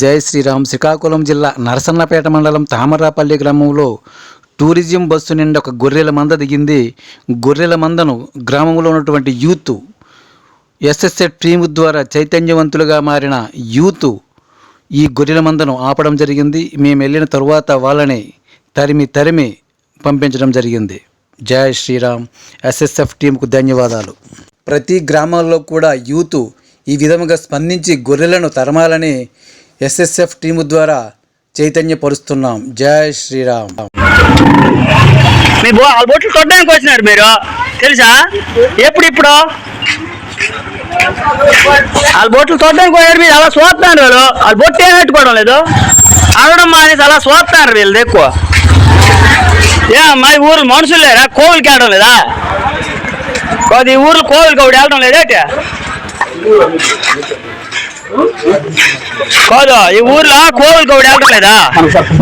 జై శ్రీరామ్ శ్రీకాకుళం జిల్లా నరసన్నపేట మండలం తామరాపల్లి గ్రామంలో టూరిజం బస్సు నిండి ఒక గొర్రెల మంద దిగింది. గొర్రెల మందను గ్రామంలో ఉన్నటువంటి యూత్ ఎస్ఎస్ఎఫ్ టీము ద్వారా చైతన్యవంతులుగా మారిన యూత్ ఈ గొర్రెల మందను ఆపడం జరిగింది. మేము వెళ్ళిన తరువాత వాళ్ళని తరిమి తరిమి పంపించడం జరిగింది. జై శ్రీరామ్. ఎస్ఎస్ఎఫ్ టీంకు ధన్యవాదాలు. ప్రతి గ్రామాల్లో కూడా యూత్ ఈ విధముగా స్పందించి గొర్రెలను తరమాలని ఎస్ఎస్ఎఫ్ టీము ద్వారా చైతన్యపరుస్తున్నాం. జై శ్రీరామ్. మీ బో వాళ్ళ బొట్లు కొట్టడానికి వచ్చినారు మీరు. తెలుసా? ఎప్పుడు ఇప్పుడు? వాళ్ళ బొట్లు చూడడానికి పోయారు మీరు అలా చూస్తున్నారు వాళ్ళు. వాళ్ళ బొట్టు ఏం పెట్టుకోవడం లేదు? ఆడడం మానేసి అలా చూస్తున్నారు వీళ్ళు ఎక్కువ. ఏ మా ఊర్లో మనుషులు లేరా? కోవిలకి ఆడడం లేదా? కొద్ది ఊర్లో కోవిలకి ఒకటి వెళ్ళడం లేదా కాదు ఈ ఊర్లో కోవిలకి ఒకటి వెళ్ళడం లేదా?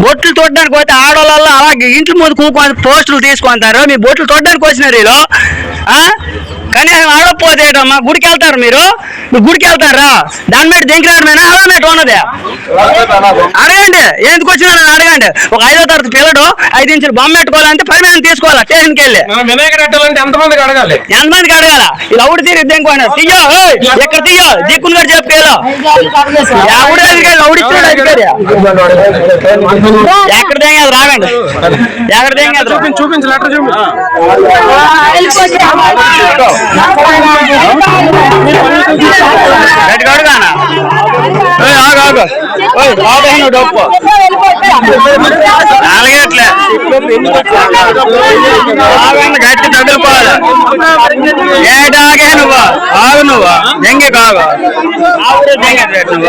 బొట్లు తొట్టడానికి పోతే ఆడవాళ్ళ అలాగే ఇంట్లో ముందు కూకొని పోస్టులు తీసుకుంటారు. మీ బొట్లు తొట్టడానికి వచ్చినారు వీళ్ళు? కనీసం ఆడకపోతే మా గుడికి వెళ్తారు మీరు గుడికి వెళ్తారా దాని మీద దింకరాడమేనా అలానే ఉన్నది అడగండి ఎందుకు వచ్చినారని అడగండి ఒక ఐదో తరగతి పిల్లడు ఐదు ఇంచులు బొమ్మ పెట్టుకోవాలంటే పరిమాణం తీసుకోవాలా స్టేషన్కి వెళ్ళి మనం వినాయక రెట్టాలంటే ఎంతమందికి అడగాలి ఎంతమందికి అడగాల ఇలా అవుడు తీరి దింకోండి తీయో ఏయ్, ఎక్కడ తీయో దిక్కును కూడా చెప్పేలో ఎవడు అధికారి అవుడు ఇచ్చాడు అధికారి ఎక్కడ దిగదు రాగండి ఎక్కడ చూపించు చూపించు లెటర్ చూపించు డప్పు నాలుగేట్లే ఆగండి గట్టి తగిలిపోవాలి ఏటి నువ్వు ఆగు నువ్వు దెంగే కాగు నువ్వు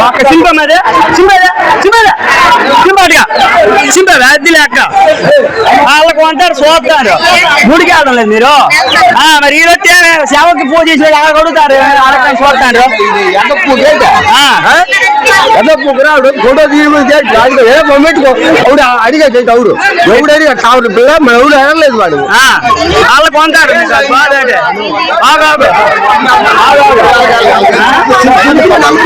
ఒక సింపం అదే సింపదే సింపదే సింపదిగా సింపదే అది లేక వాళ్ళకు అంటారు చూస్తారు గుడికి వెళ్ళడం లేదు మీరు ఆ, మరి ఈ వచ్చే సేవకి పూజ చేసి అలా కొడుతారు చూస్తారు పుగ్రాడు ఫోటో బొమ్మెట్టుకో అవుడు అడిగా అవుడు ఎవడు అడిగా కావుడు పిల్ల మన ఎవడు అడగలేదు వాడు వాళ్ళకు బాగా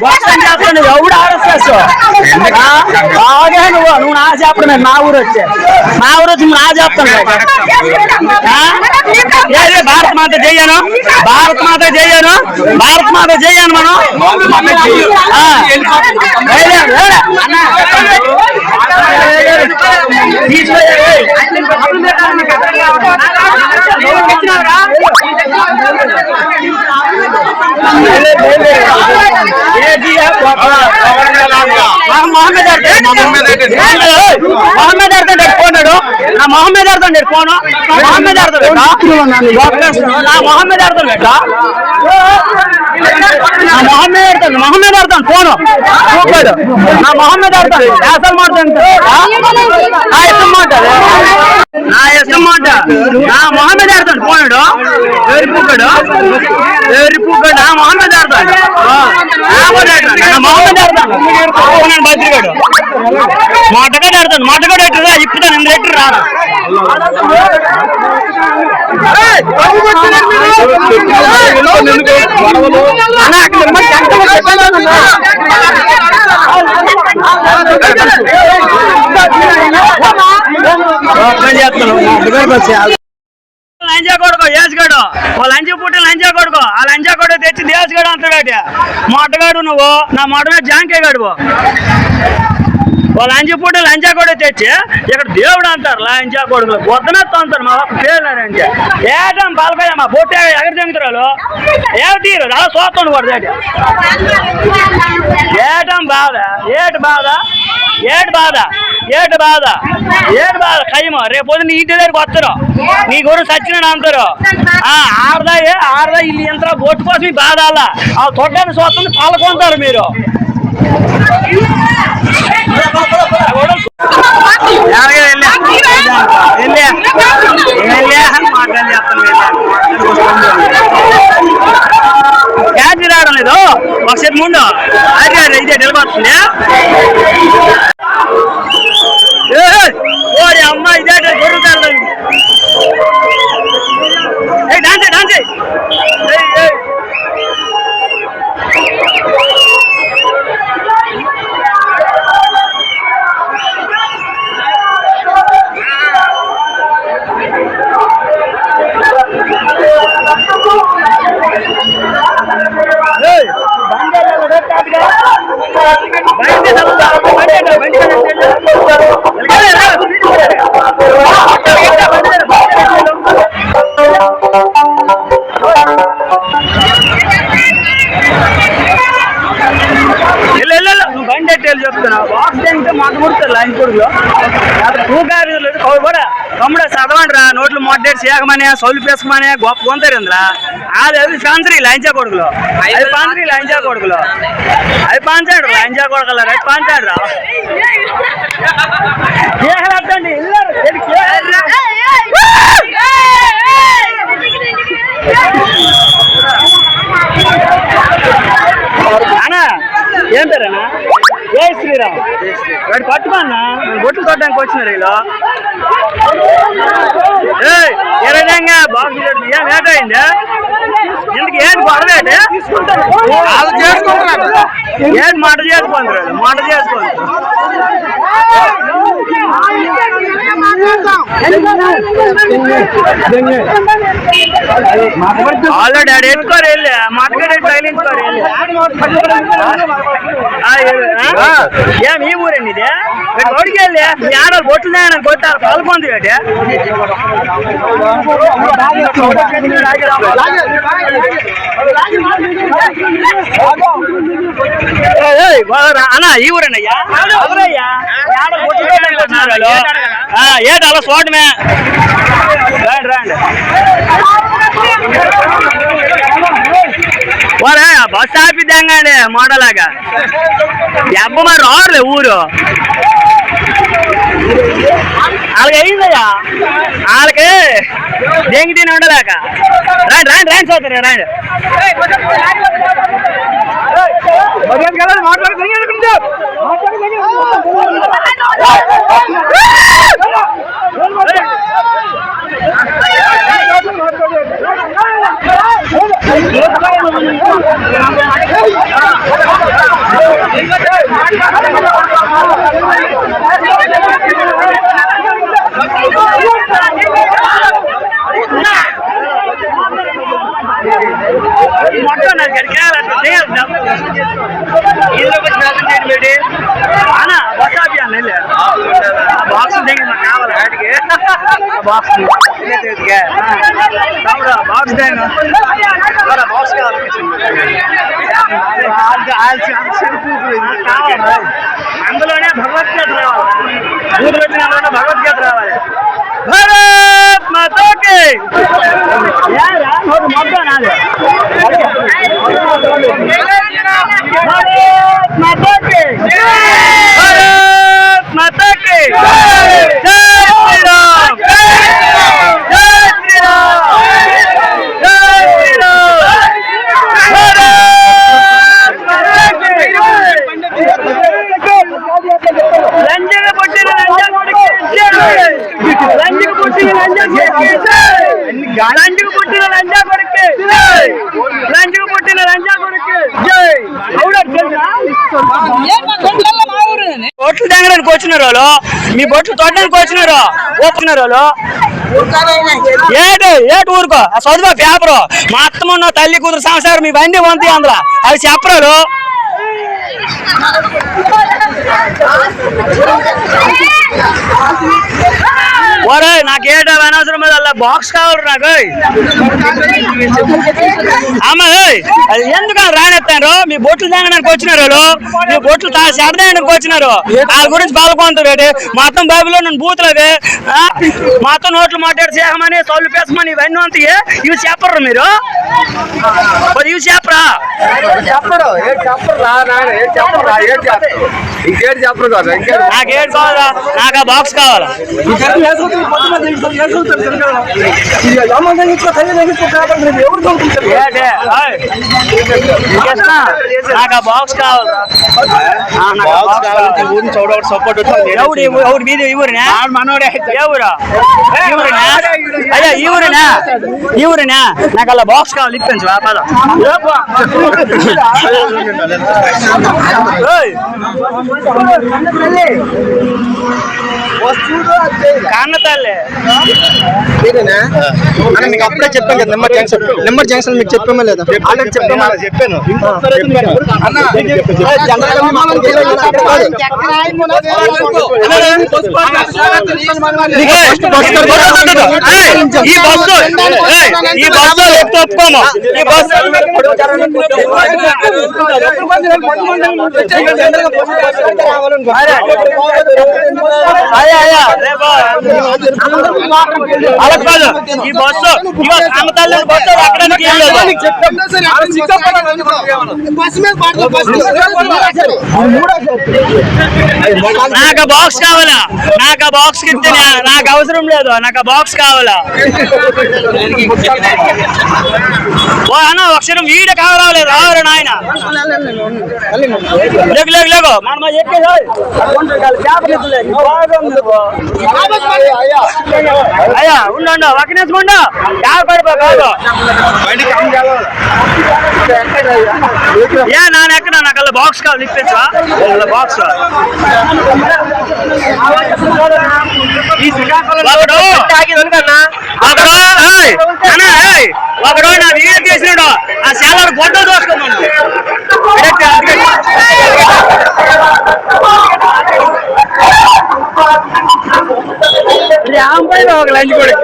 ఆర్ఎస్ వర్షం చెప్పండి గౌడ ఆర్ఎస్ బాగా నువ్వు నువ్వు నా చెప్పడం నా ఊరు వచ్చే నా ఊరు వచ్చి నా చెప్తాను ఏది భారత మాత జయ్యను భారత మాత జయ్యను భారత మాత జయ్యను మనం ఆ. బయలుదేరు, ఏడా? తీసుకెళ్ళు, ఏయ్. మొహమ్మద్ అర్థం మొహమ్మద్ నా మొహమ్మద్ అర్థం పోను మొహమ్మద్ అర్జన్ నా మొహమ్మద్ అర్జన్ పెట్టా నా మొహమ్మద్ అర్థం మొహమ్మద్ అర్జన్ పోను చూపాడు. నా మొహమ్మద్ అర్జన్ అసలు మాట్లాడుతుంది నా ఇష్టం మాట నా ఇష్టం మాట. నా మొహమ్మద్ అర్జన్ పోనాడు ఎవరి పుక్కడు ఎవరి పుక్కడు ఆ మొహమ్మద్ ఆడతాడు మొహమ్మద్ ఆడతాడు బద్రిగాడు మొట్టగడ ఆడతాడు మొట్టగడ ఎట్టురా ఇప్పుతాను ఎనిమిది రాడు చెత్త కొడుకో ఏసుగాడు. ఓ లంచ పుట్టి లంచా కొడుకో ఆ లంచా కొడుకు. తెచ్చి దేశగాడు అంతగాటి మొట్టగాడు నువ్వు నా మొట్ట జాంకే గడువు ఓ లంచ లంచా తెచ్చి ఇక్కడ దేవుడు అంటారు లంచా కొడుకులు పొద్దున తొంతారు మా పేర్లంటే ఏటం పాలకాయ మా బొట్టే ఎగర తింగుతారు ఏ తీరు అలా చూస్తాను కూడా ఏటం బాధ ఏటి బాధ ఏటి బాధ ఏటి బాధ ఏటి బాధ. ఖైమ రేపు పొద్దున్న ఇంటి దగ్గరికి వస్తారు నీ గురు సచ్చినాడు అంటారు. ఆ ఆడదా ఏ ఆడదా ఇల్లు ఎంత బొట్టు కోసం ఈ బాధ అలా. ఆ తొడ్డాన్ని చూస్తుంది పాల్గొంటారు మీరు. క్యాచ్ రావడం లేదు ఒకసారి ముందు అదే ఇదే నిలబడుతుంది ఓడి అమ్మ ఇదే దొరుకుతారు డాన్స్ డాన్స్ డీటెయిల్ చెప్తున్నా. బాక్స్ అంటే మాట ముడుతుంది లైన్ కొడుకులో. టూ కాదు కౌలు కూడా తమ్ముడు చదవండి రా. నోట్లు మోడేట్ చేయకమనే సౌలు పేసుకోమనే గొప్ప కొంటారు ఇందులో అది అది పాంచరీ లంచా కొడుకులు. అది పాంచరీ లంచా కొడుకులు. అది పాంచాడు లంచా కొడుకులు అది పాంచాడు రా. కేహలద్దండి అన్నా ఏం పేరేనా జై శ్రీరామ్. వాడు పట్టుకోన్నా నేను బొట్లు కొట్టడానికి వచ్చినారు వీళ్ళు. ఏ విధంగా బాక్స్ ఏం లేట్ అయిందా? ఇందుకు ఏంటి గొడవేటి వాళ్ళు చేసుకుంటున్నారు. ఏంటి మాట చేసుకుంటారు మాట చేసుకుంటారు ఆల్రెడీ ఆడ ఎత్తుకోరు వెళ్ళి మాటగాడు తగిలించుకోరు వెళ్ళి ఆ, ఏ- ఆ? ఏం ఈ ఊరండి ఇది ఇక్కడ రోడ్డుకి వెళ్ళి మీ ఆడలు బొట్లు నేను కొట్టారు పాల్గొంది ఏంటి ఏయ్, ఏయ్, బాగా అన్న ఈ ఊరేనయ్యా ఎవరయ్యా మీ ఆడలు బొట్లు కొట్టడానికి ఏంటి అలా చూడమే రండి రండి ఒరే బస్ ఆపిద్దాంగానే మోడలాగా ఎబ్బ మరి రారులే ఊరు వాళ్ళకి అయిందయ్యా వాళ్ళకి దేనికి తిని ఉండలేక రాండి రాండి రండి చూస్తారు రండి మొత్తం నాకు గడికేయాలి అట్లా చేయాలి ఇందులోకి వచ్చి నాశనం చేయండి బేటి అన్న వసాబి అన్న వెళ్ళి బాక్స్ దగ్గర నాకు కావాలి వాటికి బాక్స్ తమ్ముడు బాక్స్ దగ్గర బాక్స్ కావాలి అందులోనే భగవద్గీత రావాలి ఊరు వచ్చిన అందులోనే భగవద్గీత రావాలి భారత్ మాతాకి యారా నోటు మొత్తం నాది భారత్ మాతాకి భారత్ మాతాకి జై శ్రీరామ్ జై శ్రీరామ్ జై లంజకు పుట్టిన లంజా కొడుకు లంజకు పుట్టిన లంజా కొడుకు బొట్లు తెగడానికి వచ్చినారు వాళ్ళు? మీ బొట్లు తొట్టడానికి వచ్చినారు? ఒప్పుకున్నారు వాళ్ళు? ఏడు ఏటు ఊరుకో? చదువు పేపరు. మా అత్తమ్మ ఉన్న తల్లి కూతురు సంసారం మీ బండి వంతి అందులో. అవి చెప్పరాలు ఓరే నాకేట అనవసరం మీద అలా బాక్స్ కావాలి నాకు అమ్మ అది ఎందుకు రానెత్తారు? మీ బొట్లు తాగడానికి వచ్చినారు వాళ్ళు. మీ బొట్లు తా వచ్చినారు. వాళ్ళ గురించి పాల్గొంటారు ఏంటి? మొత్తం బైబిల్లో నన్ను బూతులది మొత్తం నోట్లు మాట్లాడి చేయమని సౌలు పేసమని ఇవన్నీ అంతే ఇవి చెప్పరు మీరు? ఇవి చెప్పరా? చెప్పరు చెప్పరు ఏడు చెప్పరు కదా నాకు ఏడు కావాలా? నాకు ఆ బాక్స్ కావాలా? నాకు ఆ బాక్స్ కావాలా? ఆ బాక్స్ కావాలి. ఎవడు ఎవడు మీది ఊరినా? ఏ ఊరా? ఈ ఊరినా? అయ్యా ఊరినా? ఈ ఊరినా? నాకు అలా బాక్స్ కావాలి ఇప్పించు పద. కన్న తల్లి మనం మీకు అప్పుడే చెప్పాం కదా నెంబర్ జంక్షన్ నెంబర్ జంక్షన్ మీకు చెప్పామా లేదా ఆల్రెడీ చెప్పామా చెప్పాను ఈ బస్సు ఈ బస్సు ఒప్పుకోము ఈ బస్సు ఈ బస్సు ఇవాళ బస్సు ఎక్కడానికి నాకు బాక్స్ కావాలా? నాకు ఆ బాక్స్ ఇస్తే నాకు అవసరం లేదు. నాకు ఆ బాక్స్ కావాలా? ఓ అన్న అక్షరం వీడ కావాలి రావరు నాయన? లేకు లేకు లేకు. మనం అయ్యా ఉండు యాభై పడిపో కాదు ఏ నాన్న ఎక్కడ? నాకు అలా బాక్స్ కావాలి. ఇప్పించా అలా బాక్స్ ఒకడు ఒకడు. ఏయ్, అన్న, ఏయ్, ఒకడు. ఒక లంచ్ కూడా.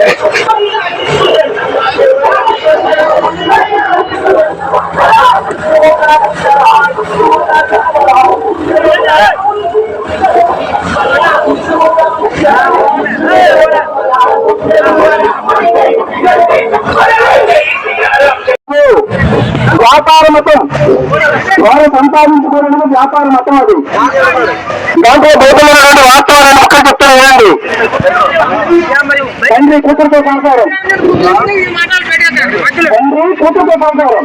వ్యాపార మతం వారు సంపాదించుకోవడం వ్యాపార మతం అది. దాంట్లో బోధమైనటువంటి వాస్తవాలను ఒక్క చెప్తాను తండ్రి కూతురుతో సంసారం. తండ్రి కూతురుతో సంసారం.